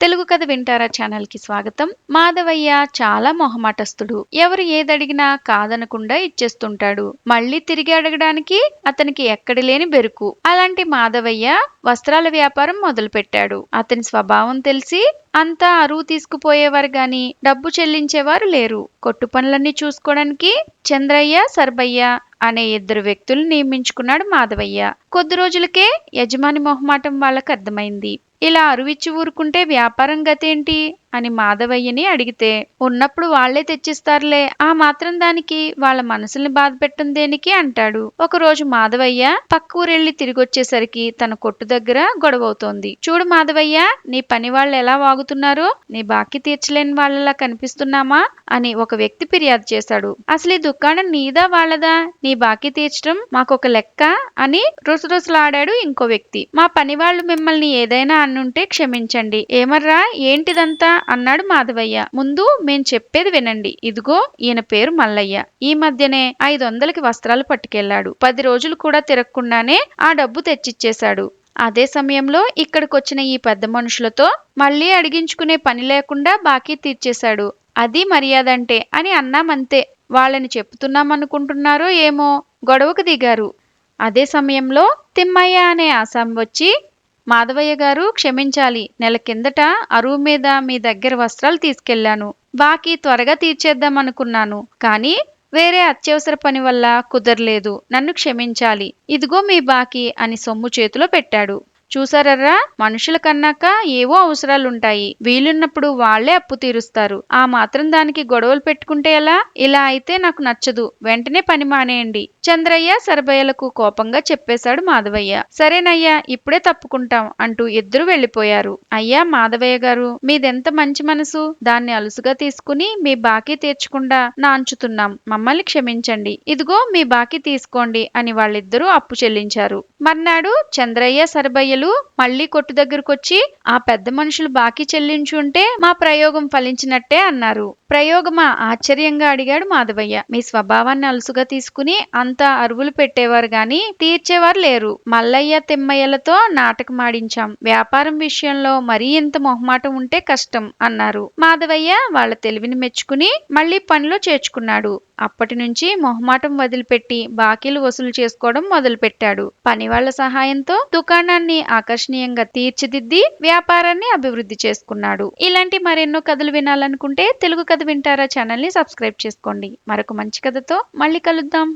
తెలుగు కథ వింటారా ఛానల్కి స్వాగతం. మాధవయ్య చాలా మొహమాటస్తుడు ఎవరు ఏదడిగినా కాదనకుండా ఇచ్చేస్తుంటాడు. మళ్ళీ తిరిగి అడగడానికి అతనికి ఎక్కడి లేని బెరుకు. అలాంటి మాధవయ్య వస్త్రాల వ్యాపారం మొదలుపెట్టాడు. అతని స్వభావం తెలిసి అంతా అరువు తీసుకుపోయేవారు గాని డబ్బు చెల్లించేవారు లేరు. కొట్టు పనులన్నీ చూసుకోవడానికి చంద్రయ్య సర్బయ్య అనే ఇద్దరు వ్యక్తులు నియమించుకున్నాడు మాధవయ్య. కొద్ది రోజులకే యజమాని మొహమాటం వాళ్ళకు అర్థమైంది. ఇలా అరువిచ్చి ఊరుకుంటే వ్యాపారం గతేంటి? అని మాధవయ్యని అడిగితే ఉన్నప్పుడు వాళ్ళే తెచ్చిస్తారులే ఆ మాత్రం దానికి వాళ్ళ మనసుల్ని బాధ పెట్టం దేనికి? అంటాడు. ఒకరోజు మాధవయ్య పక్క ఊరెళ్ళి తిరిగొచ్చేసరికి తన కొట్టు దగ్గర గొడవవుతోంది. చూడు మాధవయ్య నీ పని వాళ్ళు ఎలా వాగుతున్నారో నీ బాకీ తీర్చలేని వాళ్ళలా కనిపిస్తున్నామా? అని ఒక వ్యక్తి ఫిర్యాదు చేశాడు. అసలు ఈ దుకాణం నీదా వాళ్ళదా? నీ బాకీ తీర్చడం మాకొక లెక్క? అని రుసరుసలాడాడు ఇంకో వ్యక్తి. మా పని వాళ్ళు మిమ్మల్ని ఏదైనా అన్నుంటే క్షమించండి. ఏమర్రా? ఏంటిదంతా? అన్నాడు మాధవయ్య. ముందు మేం చెప్పేది వినండి. ఇదిగో ఈయన పేరు మల్లయ్య. ఈ మధ్యనే ఐదు వందలకి వస్త్రాలు పట్టుకెళ్ళాడు పది రోజులు కూడా తిరగకుండానే ఆ డబ్బు తెచ్చిచ్చేశాడు. అదే సమయంలో ఇక్కడికొచ్చిన ఈ పెద్ద మనుషులతో మళ్ళీ అడిగించుకునే పని లేకుండా బాకీ తీర్చేశాడు. అది మర్యాద అంటే అని అన్నామంతే. వాళ్ళని చెప్తున్నామనుకుంటున్నారో ఏమో గొడవకు దిగారు. అదే సమయంలో తిమ్మయ్య అనే ఆసాం వచ్చి మాధవయ్య గారు క్షమించాలి. నెల కిందట అరువు మీద మీ దగ్గర వస్త్రాలు తీసుకెళ్ళాను బాకీ త్వరగా తీర్చేద్దామనుకున్నాను. కానీ వేరే అత్యవసర పని వల్ల కుదరలేదు. నన్ను క్షమించాలి. ఇదిగో మీ బాకీ అని సొమ్ము చేతిలో పెట్టాడు. చూసారర్రా మనుషుల కన్నాక ఏవో అవసరాలుంటాయి. వీలున్నప్పుడు వాళ్ళే అప్పు తీరుస్తారు. ఆ మాత్రం దానికి గొడవలు పెట్టుకుంటే ఎలా? ఇలా అయితే నాకు నచ్చదు. వెంటనే పని మానేయండి. చంద్రయ్య సరభయ్యలకు కోపంగా చెప్పేశాడు మాధవయ్య. సరేనయ్యా ఇప్పుడే తప్పుకుంటాం అంటూ ఇద్దరు వెళ్ళిపోయారు అయ్యా మాధవయ్య గారు మీదెంత మంచి మనసు? దాన్ని అలుసుగా తీసుకుని మీ బాకీ తీర్చకుండా నాంచుతున్నాం. మమ్మల్ని క్షమించండి. ఇదిగో మీ బాకీ తీసుకోండి అని వాళ్ళిద్దరూ అప్పు చెల్లించారు. మర్నాడు చంద్రయ్య సరబయ్యలు మళ్ళీ కొట్టు దగ్గరకొచ్చి ఆ పెద్ద మనుషులు బాకీ చెల్లించుంటే మా ప్రయోగం ఫలించినట్టే అన్నారు. ప్రయోగమా? ఆశ్చర్యంగా అడిగాడు మాధవయ్య. మీ స్వభావాన్ని అలుసుగా తీసుకుని అంతా అరువులు పెట్టేవారు గాని తీర్చేవారు లేరు. మల్లయ్య తిమ్మయ్యలతో నాటకమాడించాం వ్యాపారం విషయంలో మరీ ఇంత మొహమాటం ఉంటే కష్టం అన్నారు. మాధవయ్య వాళ్ళ తెలివిని మెచ్చుకుని మళ్ళీ పనిలో చేర్చుకున్నాడు. అప్పటి నుంచి మొహమాటం వదిలిపెట్టి బాకీలు వసూలు చేసుకోవడం మొదలుపెట్టాడు. పనివాళ్ళ సహాయంతో దుకాణాన్ని ఆకర్షణీయంగా తీర్చిదిద్ది వ్యాపారాన్ని అభివృద్ధి చేసుకున్నాడు. ఇలాంటి మరెన్నో కథలు వినాలనుకుంటే తెలుగు కథ వింటారా ఛానల్ని సబ్స్క్రైబ్ చేసుకోండి. మరొక మంచి కథతో మళ్ళీ కలుద్దాం.